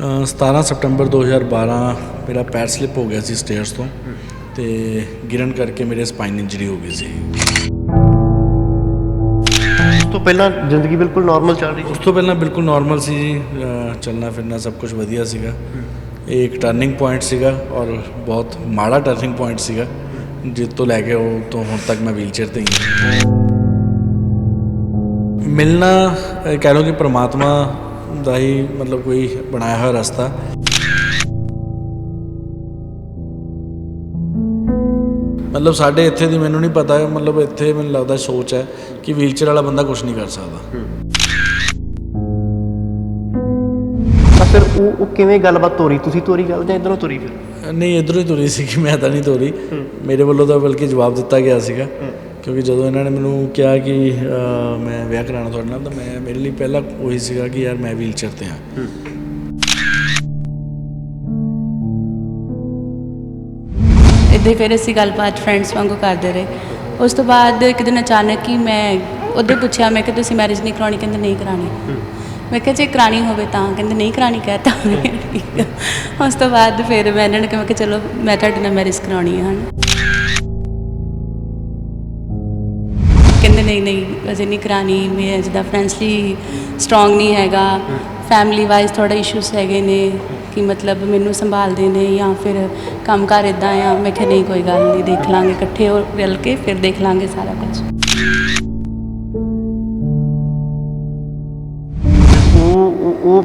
ਅ, 17 ਸਤੰਬਰ 2012 ਮੇਰਾ ਪੈਰ ਸਲਿਪ ਹੋ ਗਿਆ ਸੀ ਸਟੇਅਰਸ ਤੋਂ ਤੇ ਗਿਰਨ ਕਰਕੇ ਮੇਰੇ ਸਪਾਈਨ ਇੰਜਰੀ ਹੋ ਗਈ ਸੀ। ਉਸ ਤੋਂ ਪਹਿਲਾਂ ਜ਼ਿੰਦਗੀ ਬਿਲਕੁਲ ਨਾਰਮਲ ਚੱਲ ਰਹੀ ਉਸ ਤੋਂ ਪਹਿਲਾਂ ਬਿਲਕੁਲ ਨਾਰਮਲ ਸੀ ਜੀ। ਅ, ਚੱਲਣਾ ਫਿਰਨਾ ਸਭ ਕੁਝ ਵਧੀਆ ਸੀਗਾ। ਇਹ ਇੱਕ ਟਰਨਿੰਗ ਪੁਆਇੰਟ ਸੀਗਾ ਔਰ ਬਹੁਤ ਮਾੜਾ ਟਰਨਿੰਗ ਪੁਆਇੰਟ ਸੀਗਾ। ਜਿਸ ਤੋਂ ਲੈ ਕੇ ਉਹ ਤੋਂ ਹੁਣ ਤੱਕ ਮੈਂ ਵੀਲਚੇਅਰ ਤੇ ਹੀ ਹਾਂ। ਮਿਲਣਾ ਅ, ਕਹਿ ਲਓ ਕਿ ਪ੍ਰਮਾਤਮਾ ਦਾ ਹੀ ਮਤਲਬ ਕੋਈ ਬਣਾਇਆ ਹੋਇਆ ਰਸਤਾ। ਮਤਲਬ ਸਾਡੇ ਇੱਥੇ ਦੀ ਮੈਨੂੰ ਨਹੀਂ ਪਤਾ ਮਤਲਬ ਇੱਥੇ ਮੈਨੂੰ ਲੱਗਦਾ ਸੋਚ ਹੈ ਕਿ ਵੀਲਚੇਅਰ ਵਾਲਾ ਬੰਦਾ ਕੁਝ ਨਹੀਂ ਕਰ ਸਕਦਾ। ਫਿਰ ਉਹ ਉਹ ਕਿਵੇਂ ਗੱਲਬਾਤ ਤੋਰੀ? ਤੁਸੀਂ ਤੋਰੀ ਗੱਲ ਜਾਂ ਇਧਰੋਂ ਤੋਰੀ ਫਿਰ? ਨਹੀਂ ਇਧਰੋਂ ਹੀ ਤੁਰੀ ਸੀ ਕਿ ਮੈਂ ਤਾਂ ਨਹੀਂ ਤੋਰੀ। ਮੇਰੇ ਵੱਲੋਂ ਤਾਂ ਬਲਕਿ ਜਵਾਬ ਦਿੱਤਾ ਗਿਆ ਸੀਗਾ। ਕਿਉਂਕਿ ਜਦੋਂ ਇਹਨਾਂ ਨੇ ਮੈਨੂੰ ਕਿਹਾ ਕਿ ਮੈਂ ਵਿਆਹ ਕਰਾਉਣਾ ਤੁਹਾਡੇ ਨਾਲ ਤਾਂ ਮੈਂ ਮੇਰੇ ਲਈ ਪਹਿਲਾਂ ਉਹੀ ਸੀਗਾ ਕਿ ਯਾਰ ਮੈਂ ਵੀਲਚੇਅਰ ਤੇ ਹਾਂ। ਇੱਦਾਂ ਫਿਰ ਅਸੀਂ ਗੱਲਬਾਤ ਫਰੈਂਡਸ ਵਾਂਗੂ ਕਰਦੇ ਰਹੇ। ਉਸ ਤੋਂ ਬਾਅਦ ਇੱਕ ਦਿਨ ਅਚਾਨਕ ਹੀ ਮੈਂ ਉਹਦੇ ਪੁੱਛਿਆ ਮੈਂ ਕਿ ਤੁਸੀਂ ਮੈਰਿਜ ਨਹੀਂ ਕਰਾਉਣੀ? ਕਹਿੰਦੇ ਨਹੀਂ ਕਰਾਉਣੀ। ਮੈਂ ਕਿਹਾ ਜੇ ਕਰਾਉਣੀ ਹੋਵੇ ਤਾਂ। ਕਹਿੰਦੇ ਨਹੀਂ ਕਰਾਉਣੀ ਕਹਤਾ ਆ। ਉਸ ਤੋਂ ਬਾਅਦ ਫਿਰ ਮੈਂ ਇਹਨਾਂ ਨੂੰ ਕਿਹਾ ਮੈਂ ਕਿ ਚਲੋ ਮੈਂ ਤੁਹਾਡੇ ਨਾਲ ਮੈਰਿਜ ਕਰਾਉਣੀ ਹੈ ਹਨ? ਕਹਿੰਦੇ ਨਹੀਂ ਨਹੀਂ, ਅਜੇ ਨਹੀਂ ਕਰਾਣੀ ਮੈਂ ਜਿੱਦਾਂ ਫਾਈਨੈਂਸ਼ਲੀ ਸਟਰੋਂਗ ਨਹੀਂ ਹੈਗਾ। ਫੈਮਿਲੀ ਵਾਈਜ਼ ਥੋੜਾ ਇਸ਼ੂਸ ਹੈਗੇ ਨੇ ਕਿ ਮਤਲਬ ਮੈਨੂੰ ਸੰਭਾਲਦੇ ਨੇ ਜਾਂ ਫਿਰ ਕੰਮ ਇਦਾਂ ਆ, ਮੈਂ ਕਿਹਾ ਨਹੀਂ, ਕੋਈ ਗੱਲ ਨਹੀਂ, ਦੇਖ ਲਾਂਗੇ ਇਕੱਠੇ ਹੋ ਰਲ ਕੇ ਫਿਰ ਦੇਖ ਲਾਂਗੇ ਸਾਰਾ ਕੁਝ ਉਹ, ਉਹ- ਉਹ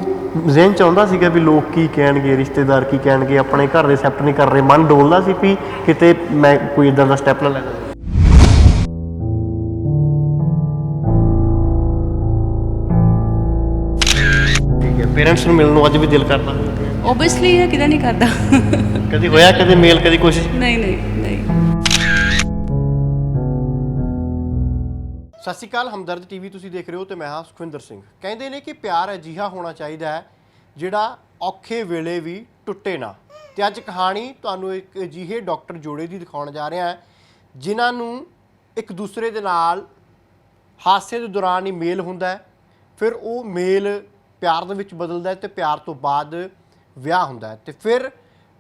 ਜ਼ਿਹਨ ਸੀਗਾ ਵੀ ਲੋਕ ਕੀ ਕਹਿਣਗੇ, ਰਿਸ਼ਤੇਦਾਰ ਕੀ ਕਹਿਣਗੇ, ਆਪਣੇ ਘਰ ਦੇ ਐਕਸੈਪਟ ਨਹੀਂ ਕਰ ਰਹੇ, ਮਨ ਡੋਲਦਾ ਸੀ ਵੀ ਕਿਤੇ ਮੈਂ ਕੋਈ ਇਦਾਂ ਦਾ ਸਟੈਪ ਨਾ ਲੈ ਲਵਾਂ ਪੇਰੈਂਟਸ ਨੂੰ ਮਿਲਣ ਨੂੰ ਅੱਜ ਵੀ ਦਿਲ ਕਰਦਾ? ਓਬਵੀਅਸਲੀ ਇਹ ਕਿਦਾਂ ਨਹੀਂ ਕਰਦਾ। ਕਦੀ ਹੋਇਆ ਕਦੇ ਮੇਲ ਕਦੀ ਕੋਸ਼ਿਸ਼ ਨਹੀਂ ਨਹੀਂ ਨਹੀਂ। ਸਤਿ ਸ਼੍ਰੀ ਅਕਾਲ ਹਮਦਰਦ ਟੀਵੀ ਤੁਸੀਂ ਦੇਖ ਰਹੇ ਹੋ ਤੇ ਮੈਂ ਹਾਂ ਸੁਖਵਿੰਦਰ ਸਿੰਘ। ਕਹਿੰਦੇ ਨੇ ਕਿ ਪਿਆਰ ਅਜੀਹਾ ਹੋਣਾ ਚਾਹੀਦਾ ਹੈ ਜਿਹੜਾ ਔਖੇ ਵੇਲੇ ਵੀ ਟੁੱਟੇ ਨਾ। ਤੇ ਅੱਜ ਕਹਾਣੀ ਤੁਹਾਨੂੰ ਇੱਕ ਅਜਿਹੇ ਡਾਕਟਰ ਜੋੜੇ ਦੀ ਦਿਖਾਉਣ ਜਾ ਰਿਹਾ ਹਾਂ ਜਿਨ੍ਹਾਂ ਨੂੰ ਇੱਕ ਦੂਸਰੇ ਦੇ ਨਾਲ ਹਾਦਸੇ ਦੇ ਦੌਰਾਨ ਹੀ ਮੇਲ ਹੁੰਦਾ ਹੈ। ਫਿਰ ਉਹ ਮੇਲ ਪਿਆਰ ਦੇ ਵਿੱਚ ਬਦਲਦਾ ਹੈ ਤੇ ਪਿਆਰ ਤੋਂ ਬਾਅਦ ਵਿਆਹ ਹੁੰਦਾ ਹੈ। ਤੇ ਫਿਰ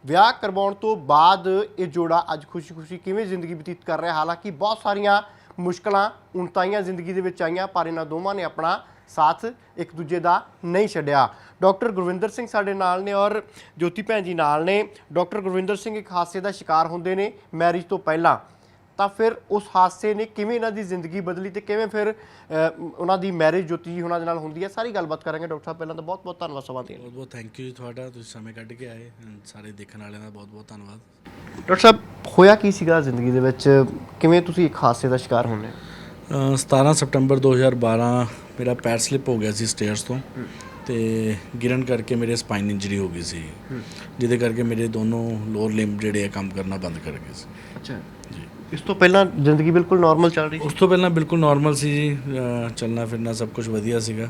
ਵਿਆਹ ਕਰਵਾਉਣ ਤੋਂ ਬਾਅਦ ਇਹ ਜੋੜਾ ਅੱਜ ਖੁਸ਼ੀ-ਖੁਸ਼ੀ ਕਿਵੇਂ ਜ਼ਿੰਦਗੀ ਬਤੀਤ ਕਰ ਰਿਹਾ? ਹਾਲਾਂਕਿ ਬਹੁਤ ਸਾਰੀਆਂ ਮੁਸ਼ਕਲਾਂ, ਉਣਤਾਈਆਂ ਜ਼ਿੰਦਗੀ ਦੇ ਵਿੱਚ ਆਈਆਂ, ਪਰ ਇਹਨਾਂ ਦੋਵਾਂ ਨੇ ਆਪਣਾ ਸਾਥ ਇੱਕ ਦੂਜੇ ਦਾ ਨਹੀਂ ਛੱਡਿਆ। ਡਾਕਟਰ ਗੁਰਵਿੰਦਰ ਸਿੰਘ ਸਾਡੇ ਨਾਲ ਨੇ ਔਰ ਜੋਤੀ ਭੈਣ ਜੀ ਨਾਲ ਨੇ। ਡਾਕਟਰ ਗੁਰਵਿੰਦਰ ਸਿੰਘ ਇੱਕ ਹਾਦਸੇ ਦਾ ਸ਼ਿਕਾਰ ਹੁੰਦੇ ਨੇ ਮੈਰਿਜ ਤੋਂ ਪਹਿਲਾਂ। ਤਾਂ ਫਿਰ ਉਸ ਹਾਦਸੇ ਨੇ ਕਿਵੇਂ ਇਹਨਾਂ ਦੀ ਜ਼ਿੰਦਗੀ ਬਦਲੀ ਤੇ ਕਿਵੇਂ ਫਿਰ ਉਹਨਾਂ ਦੀ ਮੈਰਿਜ ਜੋਤੀ ਜੀ ਉਹਨਾਂ ਦੇ ਨਾਲ ਹੁੰਦੀ ਹੈ ਸਾਰੀ ਗੱਲਬਾਤ ਕਰਾਂਗੇ ਡਾਕਟਰ ਸਾਹਿਬ ਪਹਿਲਾਂ ਤਾਂ ਬਹੁਤ ਬਹੁਤ ਧੰਨਵਾਦ ਸਮਾਂ ਦੇਣ ਲਈ। ਬਹੁਤ ਥੈਂਕ ਯੂ ਜੀ ਤੁਹਾਡਾ ਤੁਸੀਂ ਸਮੇਂ ਕੱਢ ਕੇ ਆਏ ਸਾਰੇ ਦੇਖਣ ਵਾਲਿਆਂ ਦਾ ਬਹੁਤ ਬਹੁਤ ਧੰਨਵਾਦ। ਡਾਕਟਰ ਸਾਹਿਬ ਹੋਇਆ ਕੀ ਸੀਗਾ ਜ਼ਿੰਦਗੀ ਦੇ ਵਿੱਚ? ਕਿਵੇਂ ਤੁਸੀਂ ਇੱਕ ਹਾਦਸੇ ਦਾ ਸ਼ਿਕਾਰ ਹੁੰਦੇ ਹੋ? ਅ, 17 ਸਤੰਬਰ 2012 ਮੇਰਾ ਪੈਰ ਸਲਿਪ ਹੋ ਗਿਆ ਸੀ ਸਟੇਅਰਸ ਤੋਂ ਤੇ ਗਿਰਨ ਕਰਕੇ ਮੇਰੇ ਸਪਾਈਨ ਇੰਜਰੀ ਹੋ ਗਈ ਸੀ। ਜਿਹਦੇ ਕਰਕੇ ਮੇਰੇ ਦੋਨੋਂ ਲੋਅਰ ਲਿੰਬ ਜਿਹੜੇ ਆ ਕੰਮ ਕਰਨਾ ਬੰਦ ਕਰ ਗਏ ਸੀ। ਅੱਛਾ। ਇਸ ਤੋਂ ਪਹਿਲਾਂ ਜ਼ਿੰਦਗੀ ਬਿਲਕੁਲ ਨਾਰਮਲ ਚੱਲ ਰਹੀ ਉਸ ਤੋਂ ਪਹਿਲਾਂ ਬਿਲਕੁਲ ਨਾਰਮਲ ਸੀ ਜੀ ਚੱਲਣਾ ਫਿਰਨਾ ਸਭ ਕੁਝ ਵਧੀਆ ਸੀਗਾ।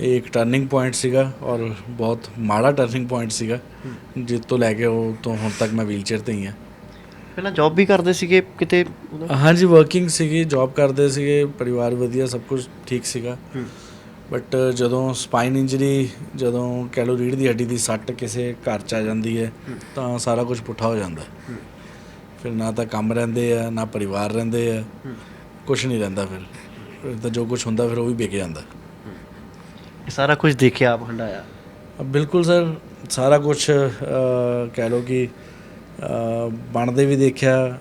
ਇਹ ਇੱਕ ਟਰਨਿੰਗ ਪੁਆਇੰਟ ਸੀਗਾ ਔਰ ਬਹੁਤ ਮਾੜਾ ਟਰਨਿੰਗ ਪੁਆਇੰਟ ਸੀਗਾ। ਜਿਸ ਤੋਂ ਲੈ ਕੇ ਉਹ ਤੋਂ ਹੁਣ ਤੱਕ ਮੈਂ ਵੀਲਚੇਅਰ ਤੇ ਹੀ ਹਾਂ। ਪਹਿਲਾਂ ਜੌਬ ਵੀ ਕਰਦੇ ਸੀਗੇ ਕਿਤੇ? ਹਾਂਜੀ ਵਰਕਿੰਗ ਸੀਗੀ ਜੌਬ ਕਰਦੇ ਸੀਗੇ ਪਰਿਵਾਰ ਵਧੀਆ ਸਭ ਕੁਝ ਠੀਕ ਸੀਗਾ। ਬਟ ਜਦੋਂ ਸਪਾਈਨ ਇੰਜਰੀ ਜਦੋਂ ਰੀੜ੍ਹ ਦੀ ਹੱਡੀ ਦੀ ਸੱਟ ਕਿਸੇ ਘਰ ਚ ਆ ਜਾਂਦੀ ਹੈ ਤਾਂ ਸਾਰਾ ਕੁਝ ਪੁੱਠਾ ਹੋ ਜਾਂਦਾ। ਹੈ। ਫਿਰ ਨਾ ਤਾਂ ਕੰਮ ਰਹਿੰਦੇ ਆ ਨਾ ਪਰਿਵਾਰ ਰਹਿੰਦੇ ਆ। ਕੁਝ ਨਹੀਂ ਰਹਿੰਦਾ ਫਿਰ। ਫਿਰ ਤਾਂ ਜੋ ਕੁਝ ਹੁੰਦਾ ਫਿਰ ਉਹ ਵੀ ਵਿਕ ਜਾਂਦਾ। ਇਹ ਸਾਰਾ ਕੁਝ ਦੇਖਿਆ ਆਪ ਹੰਡਾਇਆ? ਬਿਲਕੁਲ ਸਰ। ਸਾਰਾ ਕੁਝ ਕਹਿ ਲਓ ਕਿ ਬਣਦੇ ਵੀ ਦੇਖਿਆ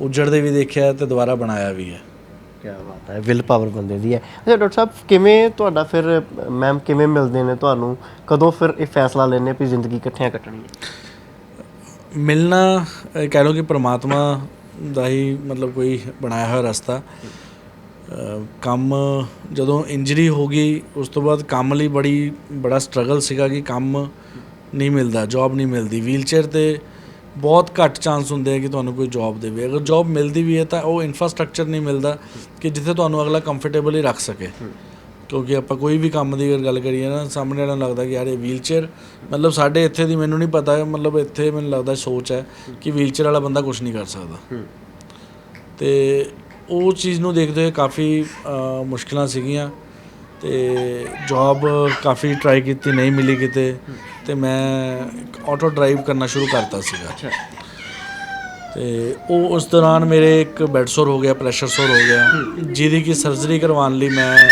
ਉਜੜਦੇ ਵੀ ਦੇਖਿਆ ਤੇ ਦੁਬਾਰਾ ਬਣਾਇਆ ਵੀ ਹੈ। ਕੀ ਬਾਤ ਹੈ। ਵਿਲ ਪਾਵਰ ਬੰਦੇ ਦੀ ਹੈ। ਅੱਛਾ ਡਾਕਟਰ ਸਾਹਿਬ ਕਿਵੇਂ ਤੁਹਾਡਾ ਫਿਰ ਮੈਮ ਕਿਵੇਂ ਮਿਲਦੇ ਨੇ ਤੁਹਾਨੂੰ? ਕਦੋਂ ਫਿਰ ਇਹ ਫੈਸਲਾ ਲੈਣੇ ਵੀ ਜ਼ਿੰਦਗੀ ਇਕੱਠਿਆਂ ਕੱਟਣੀ ਹੈ? ਮਿਲਣਾ ਕਹਿ ਲਓ ਕਿ ਪ੍ਰਮਾਤਮਾ ਦਾ ਹੀ ਮਤਲਬ ਕੋਈ ਬਣਾਇਆ ਹੋਇਆ ਰਸਤਾ। ਕੰਮ ਜਦੋਂ ਇੰਜਰੀ ਹੋ ਗਈ, ਉਸ ਤੋਂ ਬਾਅਦ ਕੰਮ ਲਈ ਬੜੀ, ਬੜਾ ਸਟਰਗਲ ਸੀਗਾ ਕਿ ਕੰਮ ਨਹੀਂ ਮਿਲਦਾ ਜੌਬ ਨਹੀਂ ਮਿਲਦੀ। ਵੀਲਚੇਅਰ ਤੇ ਬਹੁਤ ਘੱਟ ਚਾਂਸ ਹੁੰਦੇ ਆ ਕਿ ਤੁਹਾਨੂੰ ਕੋਈ ਜੌਬ ਦੇਵੇ। ਅਗਰ ਜੌਬ ਮਿਲਦੀ ਵੀ ਹੈ ਤਾਂ ਉਹ ਇਨਫਰਾਸਟ੍ਰਕਚਰ ਨਹੀਂ ਮਿਲਦਾ ਕਿ ਜਿੱਥੇ ਤੁਹਾਨੂੰ ਅਗਲਾ ਕੰਫਰਟੇਬਲੀ ਰੱਖ ਸਕੇ। ਕਿਉਂਕਿ ਆਪਾਂ ਕੋਈ ਵੀ ਕੰਮ ਦੀ ਅਗਰ ਗੱਲ ਕਰੀਏ ਨਾ ਸਾਹਮਣੇ ਵਾਲਿਆਂ ਨੂੰ ਲੱਗਦਾ ਕਿ ਯਾਰ ਇਹ ਵੀਲਚੇਅਰ ਮਤਲਬ ਸਾਡੇ ਇੱਥੇ ਦੀ ਮੈਨੂੰ ਨਹੀਂ ਪਤਾ ਮਤਲਬ ਇੱਥੇ ਮੈਨੂੰ ਲੱਗਦਾ ਸੋਚ ਹੈ ਕਿ ਵੀਲਚੇਅਰ ਵਾਲਾ ਬੰਦਾ ਕੁਝ ਨਹੀਂ ਕਰ ਸਕਦਾ। ਤੇ ਉਹ ਚੀਜ਼ ਨੂੰ ਦੇਖਦੇ ਹੋਏ ਕਾਫੀ ਮੁਸ਼ਕਲਾਂ ਸੀਗੀਆਂ ਤੇ ਜੌਬ ਕਾਫੀ ਟਰਾਈ ਕੀਤੀ ਨਹੀਂ ਮਿਲੀ ਕਿਤੇ ਤੇ ਮੈਂ ਆਟੋ ਡਰਾਈਵ ਕਰਨਾ ਸ਼ੁਰੂ ਕਰਤਾ ਸੀਗਾ। ਤੇ ਉਹ ਉਸ ਦੌਰਾਨ ਮੇਰੇ ਇੱਕ ਬੈਡ ਸੋਰ ਹੋ ਗਿਆ ਪ੍ਰੈਸ਼ਰ ਸੋਰ ਹੋ ਗਿਆ ਜਿਹਦੀ ਕਿ ਸਰਜਰੀ ਕਰਵਾਉਣ ਲਈ ਮੈਂ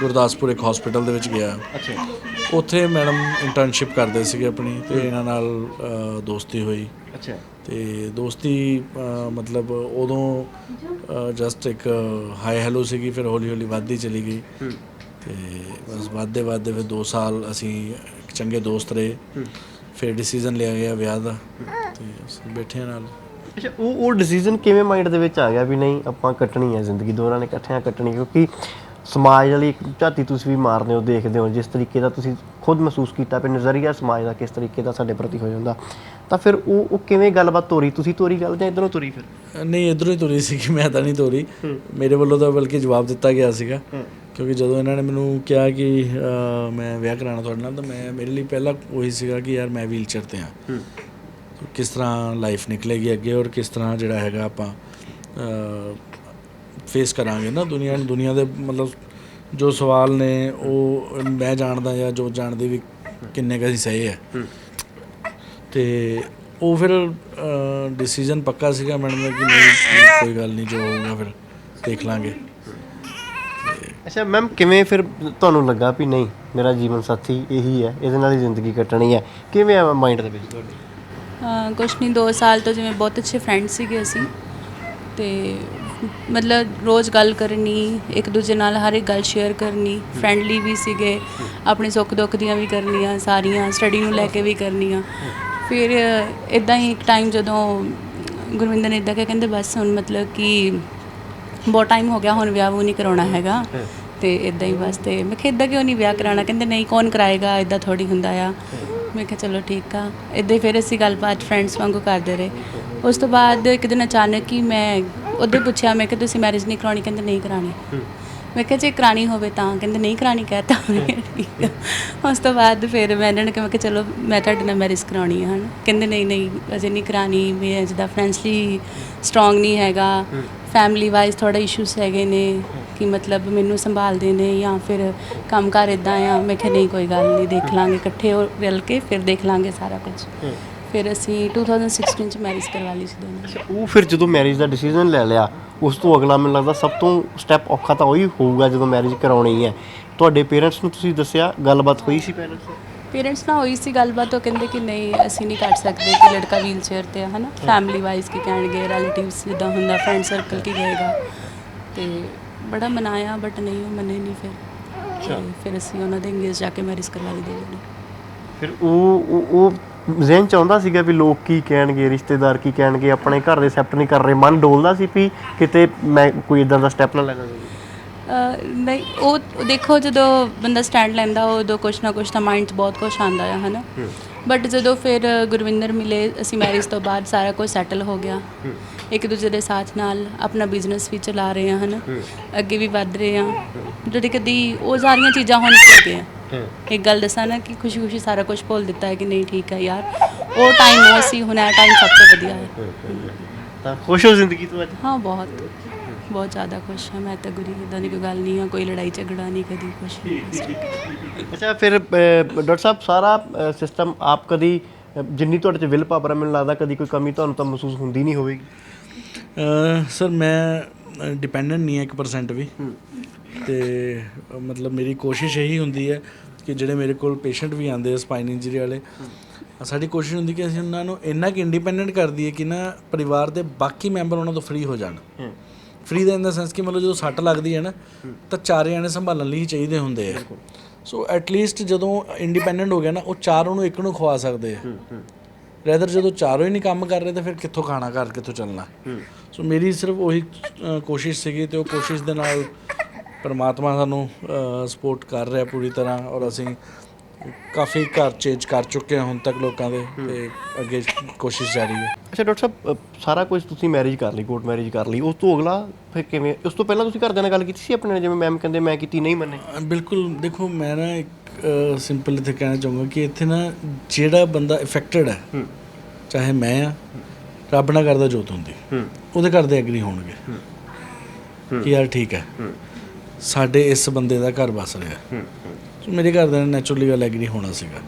ਗੁਰਦਾਸਪੁਰ ਇੱਕ ਹਸਪੀਟਲ ਦੇ ਵਿੱਚ ਗਿਆ। ਅੱਛਾ। ਉੱਥੇ ਮੈਡਮ ਇੰਟਰਨਸ਼ਿਪ ਕਰਦੇ ਸੀਗੇ ਆਪਣੀ ਤੇ ਇਹਨਾਂ ਨਾਲ ਅ, ਦੋਸਤੀ ਹੋਈ। ਅੱਛਾ। ਤੇ ਦੋਸਤੀ ਅ, ਮਤਲਬ ਉਦੋਂ ਜਸਟ ਇੱਕ ਹਾਈ ਹੈਲੋ ਸੀਗੀ ਫਿਰ ਹੌਲੀ ਹੌਲੀ ਵੱਧਦੀ ਚਲੀ ਗਈ। ਤੇ ਬਸ ਵੱਧਦੇ ਵੱਧਦੇ ਫਿਰ 2 ਸਾਲ ਅਸੀਂ ਇੱਕ ਚੰਗੇ ਦੋਸਤ ਰਹੇ। ਫਿਰ ਡਿਸੀਜਨ ਲਿਆ ਗਿਆ ਵਿਆਹ ਦਾ। ਤੇ ਅਸੀਂ ਬੈਠੇ ਨਾਲ। ਅੱਛਾ ਉਹ ਉਹ ਡਿਸੀਜਨ ਕਿਵੇਂ ਮਾਈਂਡ ਦੇ ਵਿੱਚ ਆ ਗਿਆ ਵੀ ਨਹੀਂ ਆਪਾਂ ਕੱਟਣੀ ਹੈ ਜ਼ਿੰਦਗੀ ਦੋਨਾਂ ਨੇ ਇਕੱਠਿਆਂ ਕੱਟਣੀ ਕਿਉਂਕਿ ਸਮਾਜ ਵਾਲੀ ਇੱਕ ਝਾਤੀ ਤੁਸੀਂ ਵੀ ਮਾਰਦੇ ਹੋ ਦੇਖਦੇ ਹੋ ਜਿਸ ਤਰੀਕੇ ਦਾ ਤੁਸੀਂ ਖੁਦ ਮਹਿਸੂਸ ਕੀਤਾ ਵੀ ਨਜ਼ਰੀਆ ਸਮਾਜ ਦਾ ਕਿਸ ਤਰੀਕੇ ਦਾ ਸਾਡੇ ਪ੍ਰਤੀ ਹੋ ਜਾਂਦਾ। ਤਾਂ ਫਿਰ ਉਹ ਉਹ ਕਿਵੇਂ ਗੱਲਬਾਤ ਤੋਰੀ? ਤੁਸੀਂ ਤੋਰੀ ਗੱਲ ਜਾਂ ਇਧਰੋਂ ਤੋਰੀ ਫਿਰ? ਨਹੀਂ ਇਧਰੋਂ ਹੀ ਤੁਰੀ ਸੀ ਕਿ ਮੈਂ ਤਾਂ ਨਹੀਂ ਤੋਰੀ। ਮੇਰੇ ਵੱਲੋਂ ਤਾਂ ਬਲਕਿ ਜਵਾਬ ਦਿੱਤਾ ਗਿਆ ਸੀਗਾ। ਕਿਉਂਕਿ ਜਦੋਂ ਇਹਨਾਂ ਨੇ ਮੈਨੂੰ ਕਿਹਾ ਕਿ ਮੈਂ ਵਿਆਹ ਕਰਾਉਣਾ ਤੁਹਾਡੇ ਨਾਲ ਤਾਂ ਮੈਂ ਮੇਰੇ ਲਈ ਪਹਿਲਾਂ ਉਹੀ ਸੀਗਾ ਕਿ ਯਾਰ ਮੈਂ ਵੀਲਚੇਅਰ ਤੇ ਹਾਂ। ਕਿਸ ਤਰ੍ਹਾਂ ਲਾਈਫ ਨਿਕਲੇਗੀ ਅੱਗੇ ਔਰ ਕਿਸ ਤਰ੍ਹਾਂ ਜਿਹੜਾ ਹੈਗਾ ਆਪਾਂ ਫੇਸ ਕਰਾਂਗੇ ਨਾ ਦੁਨੀਆ ਨੂੰ ਦੁਨੀਆ ਦੇ ਮਤਲਬ ਜੋ ਸਵਾਲ ਨੇ ਉਹ ਮੈਂ ਜਾਣਦਾ ਜਾਂ ਜੋ ਜਾਣਦੇ ਵੀ ਕਿੰਨੇ ਕੁ ਅਸੀਂ ਸਹੀ ਹੈ। ਤੇ ਉਹ ਫਿਰ ਡਿਸੀਜਨ ਪੱਕਾ ਸੀਗਾ ਮੈਡਮ ਦਾ ਕਿ ਨਹੀਂ ਕੋਈ ਗੱਲ ਨਹੀਂ ਜੋ ਹੋਊਗਾ ਫਿਰ ਦੇਖ ਲਾਂਗੇ। ਅੱਛਾ ਮੈਮ ਕਿਵੇਂ ਫਿਰ ਤੁਹਾਨੂੰ ਲੱਗਾ ਵੀ ਨਹੀਂ ਮੇਰਾ ਜੀਵਨ ਸਾਥੀ ਇਹੀ ਹੈ ਇਹਦੇ ਨਾਲ ਹੀ ਜ਼ਿੰਦਗੀ ਕੱਟਣੀ ਹੈ? ਕਿਵੇਂ ਆ ਮਾਈਂਡ ਦੇ ਵਿੱਚ ਤੁਹਾਡੇ? ਕੁਛ ਨਹੀਂ 2 ਸਾਲ ਤੋਂ ਜਿਵੇਂ ਬਹੁਤ ਅੱਛੇ ਫਰੈਂਡ ਸੀਗੇ ਅਸੀਂ ਤੇ ਮਤਲਬ ਰੋਜ਼ ਗੱਲ ਕਰਨੀ, ਇੱਕ ਦੂਜੇ ਨਾਲ ਹਰ ਇੱਕ ਗੱਲ ਸ਼ੇਅਰ ਕਰਨੀ ਫਰੈਂਡਲੀ ਵੀ ਸੀਗੇ, ਆਪਣੇ ਸੁੱਖ ਦੁੱਖ ਦੀਆਂ ਵੀ ਕਰਨੀਆਂ, ਸਾਰੀਆਂ ਸਟੱਡੀ ਨੂੰ ਲੈ ਕੇ ਵੀ ਕਰਨੀਆਂ। ਫਿਰ ਇਦਾਂ ਹੀ ਇੱਕ ਟਾਈਮ ਜਦੋਂ ਗੁਰਵਿੰਦਰ ਨੇ ਇਦਾਂ ਕਿਹਾ, ਕਹਿੰਦੇ ਬਸ ਹੁਣ ਮਤਲਬ ਕਿ ਬਹੁਤ ਟਾਈਮ ਹੋ ਗਿਆ, ਹੁਣ ਵਿਆਹ ਵੂ ਨਹੀਂ ਕਰਾਉਣਾ ਹੈਗਾ। ਤੇ ਇਦਾਂ ਹੀ ਬਸ ਤੇ ਮੈਂ ਕਿਹਾ ਇਦਾਂ ਕਿਉਂ ਨਹੀਂ ਵਿਆਹ ਕਰਾਉਣਾ? ਕਹਿੰਦੇ ਨਹੀਂ, ਕੌਣ ਕਰਾਏਗਾ? ਇਦਾਂ ਥੋੜੀ ਹੁੰਦਾ ਆ। ਮੈਂ ਕਿਹਾ, ਚਲੋ ਠੀਕ ਆ। ਇਦਾਂ ਹੀ ਫਿਰ ਅਸੀਂ ਗੱਲਬਾਤ ਫਰੈਂਡਸ ਵਾਂਗੂ ਕਰਦੇ ਰਹੇ। ਉਸ ਤੋਂ ਬਾਅਦ ਇੱਕ ਦਿਨ ਅਚਾਨਕ ਹੀ ਮੈਂ ਉਹਦੇ ਪੁੱਛਿਆ ਮੈਂ ਕਿ ਤੁਸੀਂ ਮੈਰਿਜ ਨਹੀਂ ਕਰਾਉਣੀ? ਕਹਿੰਦੇ ਨਹੀਂ ਕਰਾਉਣੀ। ਮੈਂ ਕਿਹਾ ਜੇ ਕਰਾਣੀ ਹੋਵੇ ਤਾਂ। ਕਹਿੰਦੇ ਨਹੀਂ ਕਰਾਣੀ ਕਹਤਾ ਕਿਹਾ ਠੀਕ ਆ। ਉਸ ਤੋਂ ਬਾਅਦ ਫਿਰ ਮੈਂ ਇਹਨਾਂ ਨੂੰ ਕਿਹਾ ਮੈਂ ਕਿ ਚਲੋ ਮੈਂ ਤੁਹਾਡੇ ਨਾਲ ਮੈਰਿਜ ਕਰਾਉਣੀ ਹੈ ਹਨ? ਕਹਿੰਦੇ ਨਹੀਂ ਨਹੀਂ ਅਜੇ ਨਹੀਂ ਕਰਾਣੀ ਮੈਂ ਜਿੱਦਾਂ ਫਰੈਂਡਸਲੀ ਸਟਰੋਂਗ ਨਹੀਂ ਹੈਗਾ। ਫੈਮਿਲੀ ਵਾਈਜ਼ ਥੋੜਾ ਇਸ਼ੂਸ ਹੈਗੇ ਨੇ ਕਿ ਮਤਲਬ ਮੈਨੂੰ ਸੰਭਾਲਦੇ ਨੇ ਜਾਂ ਫਿਰ ਕੰਮਕਾਰ ਇਦਾਂ ਆ। ਮੈਂ ਕਿਹਾ ਨਹੀਂ ਕੋਈ ਗੱਲ ਨਹੀਂ ਦੇਖ ਲਾਂਗੇ ਇਕੱਠੇ ਹੋ ਰਲ ਕੇ ਫਿਰ ਦੇਖ ਲਾਂਗੇ ਸਾਰਾ ਕੁਝ ਫਿਰ ਅਸੀਂ 2016 ਚ ਮੈਰਿਜ ਕਰਵਾ ਲਈ ਸੀ ਦੋਨੋਂ ਅੱਛਾ ਉਹ ਫਿਰ ਜਦੋਂ ਮੈਰਿਜ ਦਾ ਡਿਸੀਜਨ ਲੈ ਲਿਆ ਉਸ ਤੋਂ ਅਗਲਾ ਮੈਨੂੰ ਲੱਗਦਾ ਸਭ ਤੋਂ ਸਟੈਪ ਔਖਾ ਤਾਂ ਉਹੀ ਹੋਊਗਾ ਜਦੋਂ ਮੈਰਿਜ ਕਰਾਉਣੀ ਹੈ। ਤੁਹਾਡੇ ਪੇਰੈਂਟਸ ਨੂੰ ਤੁਸੀਂ ਦੱਸਿਆ ਗੱਲਬਾਤ ਹੋਈ ਸੀ ਪੇਰੈਂਟਸ ਨਾਲ? ਪੇਰੈਂਟਸ ਨਾਲ ਹੋਈ ਸੀ ਗੱਲਬਾਤ ਉਹ ਕਹਿੰਦੇ ਕਿ ਨਹੀਂ ਅਸੀਂ ਨਹੀਂ ਕਰ ਸਕਦੇ ਕਿ ਲੜਕਾ ਵੀਲ ਚੇਅਰ ਤੇ ਆ ਹਨਾ? ਫੈਮਿਲੀ ਵਾਈਜ਼ ਕੀ ਕਹਿਣਗੇ ਰਿਲੇਟਿਵਸ ਜਿੱਦਾਂ ਹੁੰਦਾ ਫਰੈਂਡ ਸਰਕਲ ਕੀ ਕਹੇਗਾ ਤੇ ਬੜਾ ਮਨਾਇਆ ਬਟ ਨਹੀਂ ਉਹ ਮੰਨੇ ਨਹੀਂ ਫਿਰ। ਫਿਰ ਅਸੀਂ ਉਹਨਾਂ ਦੇ ਇੰਗੇਜ ਜਾ ਕੇ ਮੈਰਿਜ ਕਰਵਾ ਲਈ ਨੇ ਫਿਰ ਉਹ ਉਹ- ਉਹ ਜ਼ਿਹਨ ਚ ਆਉਂਦਾ ਸੀਗਾ ਵੀ ਲੋਕ ਕੀ ਕਹਿਣਗੇ ਰਿਸ਼ਤੇਦਾਰ ਕੀ ਕਹਿਣਗੇ ਆਪਣੇ ਘਰ ਦੇ ਐਕਸੈਪਟ ਨਹੀਂ ਕਰ ਰਹੇ ਮਨ ਡੋਲਦਾ ਸੀ ਵੀ ਕਿਤੇ ਮੈਂ ਕੋਈ ਇਦਾਂ ਦਾ ਸਟੈਪ ਨਾ ਲੈਣਾ ਅਹ ਨਹੀਂ ਉਹ ਦੇਖੋ ਜਦੋਂ ਬੰਦਾ ਸਟੈਂਡ ਲੈਂਦਾ ਉਦੋਂ ਕੁਛ ਨਾ ਕੁਛ ਤਾਂ ਮਾਈਂਡ 'ਚ ਬਹੁਤ ਕੁਛ ਆਉਂਦਾ ਆ ਹਨਾ? ਬਟ ਜਦੋਂ ਫਿਰ ਗੁਰਵਿੰਦਰ ਮਿਲੇ ਅਸੀਂ ਮੈਰਿਜ ਤੋਂ ਬਾਅਦ ਸਾਰਾ ਕੁਝ ਸੈਟਲ ਹੋ ਗਿਆ। ਇੱਕ ਦੂਜੇ ਦੇ ਸਾਥ ਨਾਲ ਆਪਣਾ ਬਿਜ਼ਨਸ ਵੀ ਚਲਾ ਰਹੇ ਆ ਹਨਾ? ਅੱਗੇ ਵੀ ਵਧ ਰਹੇ ਆ। ਜਦੋਂ ਕਦੀ ਉਹ ਸਾਰੀਆਂ ਚੀਜ਼ਾਂ ਹੁਣ ਆ ਇੱਕ ਗੱਲ ਦੱਸਾਂ ਨਾ ਕਿ ਖੁਸ਼ੀ ਖੁਸ਼ੀ ਸਾਰਾ ਕੁਝ ਭੁੱਲ ਦਿੱਤਾ ਹੈ ਕਿ ਨਹੀਂ ਠੀਕ ਹੈ ਯਾਰ। ਉਹ ਟਾਈਮ ਉਹ ਸੀ ਹੁਣ ਇਹ ਟਾਈਮ ਸਭ ਤੋਂ ਵਧੀਆ ਹੈ। ਤਾਂ ਖੁਸ਼ ਹੋ ਜ਼ਿੰਦਗੀ ਤੋਂ ਅੱਜ? ਹਾਂ ਬਹੁਤ। ਬਹੁਤ ਜ਼ਿਆਦਾ ਖੁਸ਼ ਹਾਂ ਮੈਂ ਤਾਂ ਗੁਰੀ ਇਦਾਂ ਦੀ ਕੋਈ ਗੱਲ ਨਹੀਂ ਆ ਕੋਈ ਲੜਾਈ ਝਗੜਾ ਨਹੀਂ ਕਦੀ ਕੁਛ ਨਹੀਂ ਅੱਛਾ ਫਿਰ ਡਾਕਟਰ ਸਾਹਿਬ ਸਾਰਾ ਸਿਸਟਮ ਆਪ ਕਦੀ ਜਿੰਨੀ ਤੁਹਾਡੇ ਚ ਵਿਲ ਪਾਵਰ ਮੈਨੂੰ ਲੱਗਦਾ ਕਦੀ ਕੋਈ ਕਮੀ ਤੁਹਾਨੂੰ ਤਾਂ ਮਹਿਸੂਸ ਹੁੰਦੀ ਨਹੀਂ ਹੋਵੇਗੀ। ਸਰ ਮੈਂ ਡਿਪੈਂਡੈਂਟ ਨਹੀਂ ਹਾਂ 1% ਵੀ। ਤੇ ਮਤਲਬ ਮੇਰੀ ਕੋਸ਼ਿਸ਼ ਇਹੀ ਹੁੰਦੀ ਹੈ ਕਿ ਜਿਹੜੇ ਮੇਰੇ ਕੋਲ ਪੇਸ਼ੈਂਟ ਵੀ ਆਉਂਦੇ ਆ ਸਪਾਈਨ ਇੰਜਰੀ ਵਾਲੇ ਸਾਡੀ ਕੋਸ਼ਿਸ਼ ਹੁੰਦੀ ਕਿ ਅਸੀਂ ਉਹਨਾਂ ਨੂੰ ਇੰਨਾ ਕਿ ਇੰਡੀਪੈਂਡੈਂਟ ਕਰ ਦਈਏ ਕਿ ਨਾ ਪਰਿਵਾਰ ਦੇ ਬਾਕੀ ਮੈਂਬਰ ਉਹਨਾਂ ਤੋਂ ਫ੍ਰੀ ਹੋ ਜਾਣ। ਫ੍ਰੀ ਦਾ ਇਨ ਦਾ ਸੈਂਸ ਕਿ ਮਤਲਬ ਜਦੋਂ ਸੱਟ ਲੱਗਦੀ ਹੈ ਨਾ ਤਾਂ ਚਾਰ ਜਣੇ ਸੰਭਾਲਣ ਲਈ ਹੀ ਚਾਹੀਦੇ ਹੁੰਦੇ ਆ। ਸੋ ਐਟ ਲੀਸਟ ਜਦੋਂ ਇੰਡੀਪੈਂਡੈਂਟ ਹੋ ਗਿਆ ਨਾ ਉਹ ਚਾਰ ਉਹਨੂੰ ਇੱਕ ਨੂੰ ਖਵਾ ਸਕਦੇ ਆ। ਰੈਦਰ ਜਦੋਂ ਚਾਰੋਂ ਹੀ ਨਹੀਂ ਕੰਮ ਕਰ ਰਹੇ ਤਾਂ ਫਿਰ ਕਿੱਥੋਂ ਖਾਣਾ ਘਰ ਕਿੱਥੋਂ ਚੱਲਣਾ। ਸੋ ਮੇਰੀ ਸਿਰਫ ਉਹੀ ਕੋਸ਼ਿਸ਼ ਸੀਗੀ ਤੇ ਉਹ ਕੋਸ਼ਿਸ਼ ਦੇ ਨਾਲ ਪਰਮਾਤਮਾ ਸਾਨੂੰ ਸਪੋਰਟ ਕਰ ਰਿਹਾ ਪੂਰੀ ਤਰ੍ਹਾਂ ਔਰ ਅਸੀਂ ਕਾਫੀ ਘਰ ਚੇਂਜ ਕਰ ਚੁੱਕੇ ਹਾਂ ਹੁਣ ਤੱਕ ਲੋਕਾਂ ਦੇ ਤੇ ਅੱਗੇ ਕੋਸ਼ਿਸ਼ ਜਾਰੀ ਹੈ। ਅੱਛਾ ਡਾਕਟਰ ਸਾਹਿਬ ਸਾਰਾ ਕੁਝ ਤੁਸੀਂ ਮੈਰਿਜ ਕਰ ਲਈ ਕੋਰਟ ਮੈਰਿਜ ਕਰ ਲਈ ਉਸ ਤੋਂ ਅਗਲਾ ਫਿਰ ਕਿਵੇਂ ਉਸ ਤੋਂ ਪਹਿਲਾਂ ਤੁਸੀਂ ਘਰਦਿਆਂ ਨਾਲ ਗੱਲ ਕੀਤੀ ਸੀ ਆਪਣੇ ਨਾਲ ਜਿਵੇਂ ਮੈਮ ਕਹਿੰਦੇ ਮੈਂ ਕੀਤੀ ਨਹੀਂ ਮੰਨੇ? ਬਿਲਕੁਲ ਦੇਖੋ ਮੈਂ ਨਾ ਇੱਕ ਸਿੰਪਲ ਇੱਥੇ ਕਹਿਣਾ ਚਾਹੂੰਗਾ ਕਿ ਇੱਥੇ ਨਾ ਜਿਹੜਾ ਬੰਦਾ ਇਫੈਕਟਡ ਹੈ ਚਾਹੇ ਮੈਂ ਆ ਰੱਬ ਨਾ ਕਰਦਾ ਜੋਤ ਹੁੰਦੀ। ਉਹਦੇ ਘਰ ਦੇ ਐਗਰੀ ਹੋਣਗੇ। ਕਿ ਯਾਰ ਠੀਕ ਹੈ। ਸਾਡੇ ਇਸ ਬੰਦੇ ਦਾ ਘਰ ਬਸ ਰਿਹਾ। ਸੋ ਮੇਰੇ ਘਰ ਦੇ ਨੈਚੁਰਲੀ ਗੱਲ ਐਗਰੀ ਹੋਣਾ ਸੀਗਾ।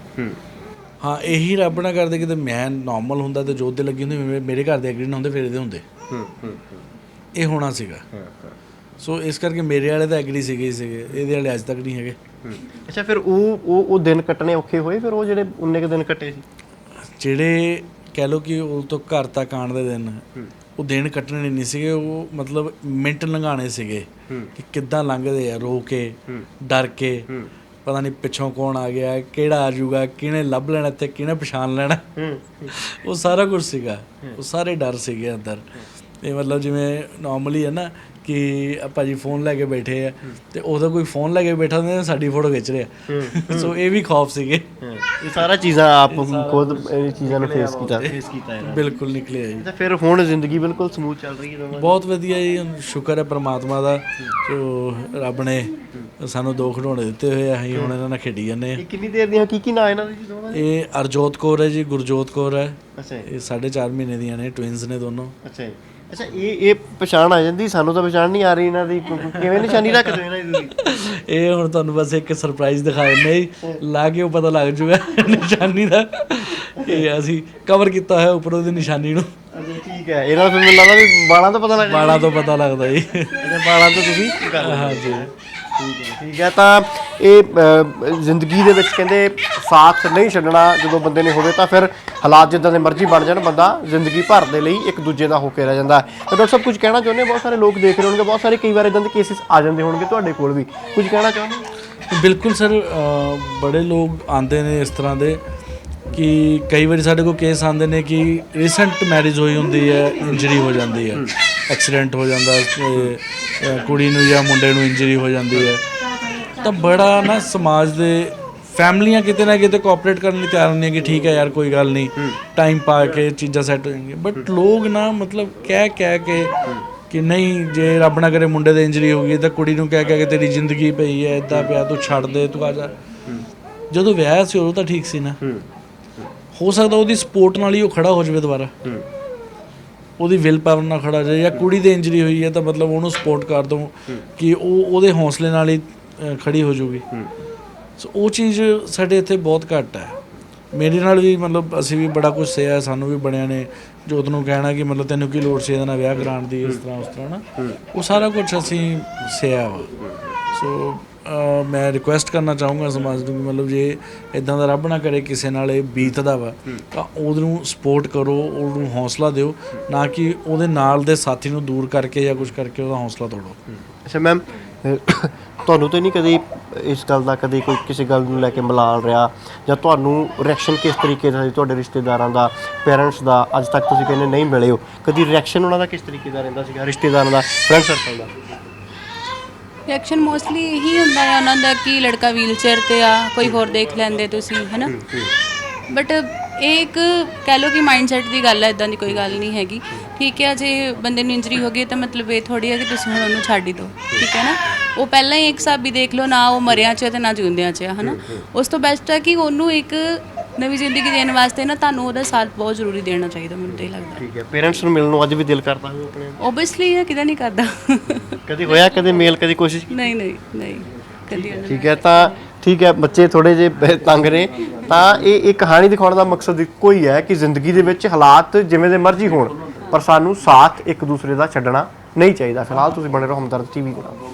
ਹਾਂ। ਇਹੀ ਰੱਬ ਨਾ ਕਰਦੇ ਕਿ ਤੇ ਮੈਂ ਨਾਰਮਲ ਹੁੰਦਾ ਤੇ ਜੋਤ ਦੇ ਲੱਗੀ ਹੁੰਦੀ ਮੇਰੇ- ਘਰ ਦੇ ਐਗਰੀ ਨਾ ਹੁੰਦੇ ਫਿਰ ਇਹਦੇ ਹੁੰਦੇ। ਇਹ ਹੋਣਾ ਸੀਗਾ। ਸੋ ਇਸ ਕਰਕੇ ਮੇਰੇ ਵਾਲੇ ਤਾਂ ਐਗਰੀ ਸੀਗੇ ਸੀਗੇ ਇਹਦੇ ਵਾਲੇ ਅੱਜ ਤੱਕ ਨਹੀਂ ਹੈਗੇ। ਅੱਛਾ ਫਿਰ ਉਹ ਉਹ ਉਹ ਦਿਨ ਕੱਟਣੇ ਔਖੇ ਹੋਏ? ਫਿਰ ਉਹ ਜਿਹੜੇ ਉਨੇ ਕੁ ਦਿਨ ਕੱਟੇ ਸੀ? ਜਿਹੜੇ ਕਹਿ ਲੋ ਕਿ ਉਹ ਤੋਂ ਘਰ ਤੱਕ ਆਉਣ ਦੇ ਦਿਨ ਉਹ ਦਿਨ ਕੱਟਣੇ ਨਹੀਂ ਸੀਗੇ ਉਹ ਮਤਲਬ ਮਿੰਟ ਲੰਘਾਣੇ ਸੀਗੇ ਕਿ ਕਿੱਦਾਂ ਲੰਘਦੇ ਆ ਰੋ ਕੇ ਡਰ ਕੇ ਪਤਾ ਨਹੀਂ ਪਿੱਛੋਂ ਕੌਣ ਆ ਗਿਆ ਕਿਹੜਾ ਆ ਜਾਊਗਾ ਕਿਹਨੇ ਲੱਭ ਲੈਣਾ ਤੇ ਕਿਹਨੇ ਪਛਾਣ ਲੈਣਾ। ਉਹ ਸਾਰਾ ਕੁਝ ਸੀਗਾ। ਉਹ ਸਾਰੇ ਡਰ ਸੀਗੇ ਅੰਦਰ। ਇਹ ਮਤਲਬ ਜਿਵੇਂ ਨਾਰਮਲੀ ਹੈ ਨਾ ਕਿ ਆਪਾਂ ਜੀ ਫੋਨ ਲੈ ਕੇ ਬੈਠੇ ਆ ਤੇ ਉਹਦਾ ਕੋਈ ਫੋਨ ਲੈ ਕੇ ਬੈਠਾ ਹੁੰਦਾ ਸਾਡੀ ਫੋਟੋ ਖਿੱਚ ਰਿਹਾ। ਸੋ ਇਹ ਵੀ ਖੌਫ ਸੀਗੇ। ਇਹ ਸਾਰਾ ਚੀਜ਼ਾਂ ਆਪ ਖੁਦ ਇਹ ਚੀਜ਼ਾਂ ਨੂੰ ਫੇਸ ਕੀਤਾ। ਫੇਸ ਕੀਤਾ ਹੈ ਬਿਲਕੁਲ ਨਿਕਲਿਆ ਜੀ। ਤਾਂ ਫਿਰ ਹੁਣ ਜ਼ਿੰਦਗੀ ਬਿਲਕੁਲ ਸਮੂਥ ਚੱਲ ਰਹੀ ਹੈ। ਬਹੁਤ ਵਧੀਆ ਜੀ ਸ਼ੁਕਰ ਹੈ ਪ੍ਰਮਾਤਮਾ ਦਾ। ਜੋ ਰੱਬ ਨੇ ਸਾਨੂੰ ਦੋ ਖਿਡੌਣੇ ਦਿੱਤੇ ਹੋਏ ਆ ਅਸੀਂ ਹੁਣ ਇਹਨਾਂ ਨਾਲ ਖੇਡੀ ਜਾਂਦੇ ਆ। ਇਹ ਕਿੰਨੀ ਦੇਰ ਦੀਆਂ ਕੀ ਕੀ ਨਾਂ ਇਹਨਾਂ ਦੇ ਜੀ ਦੋਵਾਂ ਦੇ? ਇਹ ਅਰਜੋਤ ਕੌਰ ਹੈ ਜੀ ਗੁਰਜੋਤ ਕੌਰ ਹੈ। ਅੱਛਾ ਜੀ, ਇਹ 4.5 ਮਹੀਨੇ ਦੀਆਂ ਨੇ ਟਵਿੰਸ ਨੇ ਦੋਨੋਂ। ਅੱਛਾ ਜੀ। ਅੱਛਾ ਇਹ ਇਹ ਪਛਾਣ ਆ ਜਾਂਦੀ ਸਾਨੂੰ ਤਾਂ ਪਛਾਣ ਨਹੀਂ ਆ ਰਹੀ ਇਹਨਾਂ ਦੀ। ਕਿਵੇਂ ਨਿਸ਼ਾਨੀ ਰੱਖਦੇ ਹੋ ਇਹਨਾਂ ਦੀ ਤੁਸੀਂ? ਇਹ ਹੁਣ ਤੁਹਾਨੂੰ ਬਸ ਇੱਕ ਸਰਪ੍ਰਾਈਜ਼ ਦਿਖਾ ਦਿੰਦੇ ਜੀ। ਲਾ ਕੇ ਉਹ ਪਤਾ ਲੱਗ ਜੂਗਾ ਨਿਸ਼ਾਨੀ ਦਾ। ਇਹ ਅਸੀਂ ਕਵਰ ਕੀਤਾ ਹੋਇਆ ਉੱਪਰ ਉਹਦੀ ਨਿਸ਼ਾਨੀ ਨੂੰ। ਅੱਛਾ ਠੀਕ ਹੈ। ਇਹਨਾਂ ਦਾ ਫਿਰ ਮੈਨੂੰ ਲੱਗਦਾ ਵੀ ਬਾਲਾਂ ਤੋਂ ਪਤਾ ਲੱਗ ਜਾਂਦਾ। ਬਾਲਾਂ ਤੋਂ ਪਤਾ ਲੱਗਦਾ ਜੀ। ਬਾਲਾਂ ਤੋਂ ਤੁਸੀਂ। ਹਾਂਜੀ। ਠੀਕ ਹੈ ਠੀਕ ਹੈ। ਤਾਂ ਇਹ ਜ਼ਿੰਦਗੀ ਦੇ ਵਿੱਚ ਕਹਿੰਦੇ ਸਾਥ ਨਹੀਂ ਛੱਡਣਾ ਜਦੋਂ ਬੰਦੇ ਨੇ ਹੋਵੇ ਤਾਂ ਫਿਰ ਹਾਲਾਤ ਜਿੱਦਾਂ ਦੇ ਮਰਜ਼ੀ ਬਣ ਜਾਣ ਬੰਦਾ ਜ਼ਿੰਦਗੀ ਭਰ ਦੇ ਲਈ ਇੱਕ ਦੂਜੇ ਦਾ ਹੋ ਕੇ ਰਹਿ ਜਾਂਦਾ ਤਾਂ ਡਾਕਟਰ ਸਾਹਿਬ ਕੁਝ ਕਹਿਣਾ ਚਾਹੁੰਦੇ? ਬਹੁਤ ਸਾਰੇ ਲੋਕ ਦੇਖ ਰਹੇ ਹੋਣਗੇ ਬਹੁਤ ਸਾਰੇ ਕਈ ਵਾਰ ਇਦਾਂ ਦੇ ਕੇਸਿਸ ਆ ਜਾਂਦੇ ਹੋਣਗੇ ਤੁਹਾਡੇ ਕੋਲ ਵੀ। ਕੁਝ ਕਹਿਣਾ ਚਾਹੁੰਦੇ? ਬਿਲਕੁਲ ਸਰ ਬੜੇ ਲੋਕ ਆਉਂਦੇ ਨੇ ਇਸ ਤਰ੍ਹਾਂ ਦੇ ਕਿ ਕਈ ਵਾਰੀ ਸਾਡੇ ਕੋਲ ਕੇਸ ਆਉਂਦੇ ਨੇ ਕਿ ਰੀਸੈਂਟ ਮੈਰਿਜ ਹੋਈ ਹੁੰਦੀ ਹੈ ਇੰਜਰੀ ਹੋ ਜਾਂਦੀ ਹੈ। ਐਕਸੀਡੈਂਟ ਹੋ ਜਾਂਦਾ ਕੁੜੀ ਨੂੰ ਜਾਂ ਮੁੰਡੇ ਨੂੰ ਇੰਜਰੀ ਹੋ ਜਾਂਦੀ ਹੈ। ਤਾਂ ਬੜਾ ਨਾ ਸਮਾਜ ਦੇ ਫੈਮਲੀਆਂ ਕਿਤੇ ਨਾ ਕਿਤੇ ਕੋਆਪਰੇਟ ਕਰਨ ਲਈ ਤਿਆਰ ਹੁੰਦੀਆਂ ਕਿ ਠੀਕ ਹੈ ਯਾਰ ਕੋਈ ਗੱਲ ਨਹੀਂ। ਟਾਈਮ ਪਾ ਕੇ ਚੀਜ਼ਾਂ ਸੈੱਟ ਹੋ ਜਾਣਗੀਆਂ ਬਟ ਲੋਕ ਨਾ ਮਤਲਬ ਕਹਿ ਕਹਿ ਕੇ ਕਿ ਨਹੀਂ ਜੇ ਰੱਬ ਨਾ ਕਰੇ ਮੁੰਡੇ ਦੇ ਇੰਜਰੀ ਹੋ ਗਈ ਤਾਂ ਕੁੜੀ ਨੂੰ ਕਹਿ ਕਹਿ ਕੇ ਤੇਰੀ ਜ਼ਿੰਦਗੀ ਪਈ ਹੈ ਇਦਾਂ ਪਿਆ ਤੂੰ ਛੱਡ ਦੇ ਤੂੰ ਆ ਜਾ। ਜਦੋਂ ਵਿਆਹ ਸੀ ਉਦੋਂ ਤਾਂ ਠੀਕ ਸੀ ਨਾ। ਹੋ। ਸਕਦਾ ਉਹਦੀ ਸਪੋਰਟ ਨਾਲ ਹੀ ਉਹ ਖੜਾ ਹੋ ਜਾਵੇ ਦੁਬਾਰਾ। ਉਹਦੀ ਵਿਲ ਪਾਵਰ ਨਾਲ ਖੜਾ ਜਾਏ ਜਾਂ ਕੁੜੀ ਦੇ ਇੰਜਰੀ ਹੋਈ ਹੈ ਤਾਂ ਮਤਲਬ ਉਹਨੂੰ ਸਪੋਰਟ ਕਰ ਦੋ ਕਿ ਉਹ ਉਹਦੇ ਹੌਸਲੇ ਨਾਲ ਹੀ ਖੜੀ ਹੋ ਜਾਊਗੀ ਸੋ ਉਹ ਚੀਜ਼ ਸਾਡੇ ਇੱਥੇ ਬਹੁਤ ਘੱਟ ਹੈ। ਮੇਰੇ ਨਾਲ ਵੀ ਮਤਲਬ ਅਸੀਂ ਵੀ ਬੜਾ ਕੁਝ ਸਿਆ ਸਾਨੂੰ ਵੀ ਬਣਿਆ ਨੇ। ਜੋਤ ਨੂੰ ਕਹਿਣਾ ਕਿ ਮਤਲਬ ਤੈਨੂੰ ਕੀ ਲੋੜ ਸੀ ਇਹਦੇ ਨਾਲ ਵਿਆਹ ਕਰਾਉਣ ਦੀ ਇਸ ਤਰ੍ਹਾਂ ਉਸ ਤਰ੍ਹਾਂ ਨਾ ਉਹ ਸਾਰਾ ਕੁਝ ਅਸੀਂ ਸਿਆ ਵਾ। ਸੋ ਮੈਂ ਰਿਕੁਐਸਟ ਕਰਨਾ ਚਾਹੂੰਗਾ ਸਮਾਜ ਨੂੰ ਕਿ ਮਤਲਬ ਜੇ ਇਦਾਂ ਦਾ ਰੱਬ ਨਾ ਕਰੇ ਕਿਸੇ ਨਾਲ ਇਹ ਬੀਤਦਾ ਵਾ ਤਾਂ ਉਹਨੂੰ ਸਪੋਰਟ ਕਰੋ ਉਹਨੂੰ ਹੌਸਲਾ ਦਿਓ ਨਾ ਕਿ ਉਹਦੇ ਨਾਲ ਦੇ ਸਾਥੀ ਨੂੰ ਦੂਰ ਕਰਕੇ ਜਾਂ ਕੁਝ ਕਰਕੇ ਉਹਦਾ ਹੌਸਲਾ ਤੋੜੋ। ਅੱਛਾ ਮੈਮ ਤੁਹਾਨੂੰ ਤੇ ਨਹੀਂ ਕਦੇ ਇਸ ਗੱਲ ਦਾ ਕਦੇ ਕੋਈ ਕਿਸੇ ਗੱਲ ਨੂੰ ਲੈ ਕੇ ਮਲਾਲ ਰਿਹਾ? ਜਾਂ ਤੁਹਾਨੂੰ ਰਿਐਕਸ਼ਨ ਕਿਸ ਤਰੀਕੇ ਦਾ ਸੀ ਤੁਹਾਡੇ ਰਿਸ਼ਤੇਦਾਰਾਂ ਦਾ ਪੇਰੈਂਟਸ ਦਾ? ਅੱਜ ਤੱਕ ਤੁਸੀਂ ਕਹਿੰਦੇ ਨਹੀਂ ਮਿਲੇ ਹੋ। ਕਦੀ ਰਿਐਕਸ਼ਨ ਉਹਨਾਂ ਦਾ ਕਿਸ ਤਰੀਕੇ ਦਾ ਰਹਿੰਦਾ ਸੀਗਾ ਰਿਸ਼ਤੇਦਾਰਾਂ ਦਾ ਫਰੈਂਡ ਸਰਕਲ ਦਾ? ਰਿਐਕਸ਼ਨ ਮੋਸਟਲੀ ਇਹੀ ਹੁੰਦਾ ਹੈ ਉਹਨਾਂ ਦਾ ਕਿ ਲੜਕਾ ਵੀਲਚੇਅਰ ਤੇ ਆ ਕੋਈ ਹੋਰ ਦੇਖ ਲੈਂਦੇ ਤੁਸੀਂ ਹੈਨਾ? ਬਟ ਇਹ ਇੱਕ ਕਹਿ ਲਓ ਕਿ ਮਾਈਂਡਸੈਟ ਦੀ ਗੱਲ ਹੈ ਇਦਾਂ ਦੀ ਕੋਈ ਗੱਲ ਨਹੀਂ ਹੈਗੀ। ਠੀਕ ਹੈ ਜੇ ਬੰਦੇ ਨੂੰ ਇੰਜਰੀ ਹੋ ਗਈ ਤਾਂ ਮਤਲਬ ਇਹ ਥੋੜੀ ਹੈ ਕਿ ਤੁਸੀਂ ਹੁਣ ਉਹਨੂੰ ਛੱਡ ਹੀ ਦਿਓ। ਠੀਕ ਹੈ ਨਾ? ਉਹ ਪਹਿਲਾਂ ਹੀ ਇੱਕ ਹਿਸਾਬੀ ਦੇਖ ਲਓ ਨਾ ਉਹ ਮਰਿਆਂ 'ਚ ਹੈ ਤੇ ਨਾ ਜਿਉਂਦਿਆਂ 'ਚ ਹੈ ਹਨਾ? ਉਸ ਤੋਂ ਬੈਸਟ ਹੈ ਕਿ ਉਹਨੂੰ ਇੱਕ ਨਵੀਂ ਜ਼ਿੰਦਗੀ ਦੇਣ ਵਾਸਤੇ ਨਾ ਤੁਹਾਨੂੰ ਉਹਦਾ ਸਾਥ ਬਹੁਤ ਜ਼ਰੂਰੀ ਦੇਣਾ ਚਾਹੀਦਾ ਮੈਨੂੰ ਤਾਂ ਲੱਗਦਾ। ਠੀਕ ਹੈ ਪੇਰੈਂਟਸ ਨੂੰ ਮਿਲਣ ਨੂੰ ਅੱਜ ਵੀ ਦਿਲ ਕਰਦਾ ਹੋਵੇ ਆਪਣੇ ਓਬਵੀਅਸਲੀ ਇਹ ਕਿਦਾਂ ਨਹੀਂ ਕਰਦਾ। ਕਦੀ ਹੋਇਆ ਕਦੇ ਮੇਲ ਕਦੀ ਕੋਸ਼ਿਸ਼ ਨਹੀਂ ਨਹੀਂ ਨਹੀਂ ਕਦੀ ਠੀਕ ਹੈ ਤਾਂ ਠੀਕ ਹੈ, ਬੱਚੇ ਥੋੜੇ ਜਿਹੇ ਤੰਗ ਨੇ, ਤਾਂ ਇਹ ਇਹ ਕਹਾਣੀ ਦਿਖਾਉਣ ਦਾ ਮਕਸਦ ਇੱਕੋ ਹੀ ਹੈ ਕਿ ਜ਼ਿੰਦਗੀ ਦੇ ਵਿੱਚ ਹਾਲਾਤ ਜਿਵੇਂ ਦੇ ਮਰਜ਼ੀ ਹੋਣ, ਪਰ ਸਾਨੂੰ ਸਾਥ ਇੱਕ ਦੂਸਰੇ ਦਾ ਛੱਡਣਾ ਨਹੀਂ ਚਾਹੀਦਾ। ਫਿਲਹਾਲ ਤੁਸੀਂ ਬਣੇ ਰਹੋ ਹਮਦਰਦ ਟੀਵੀ ਦੇ ਨਾਲ।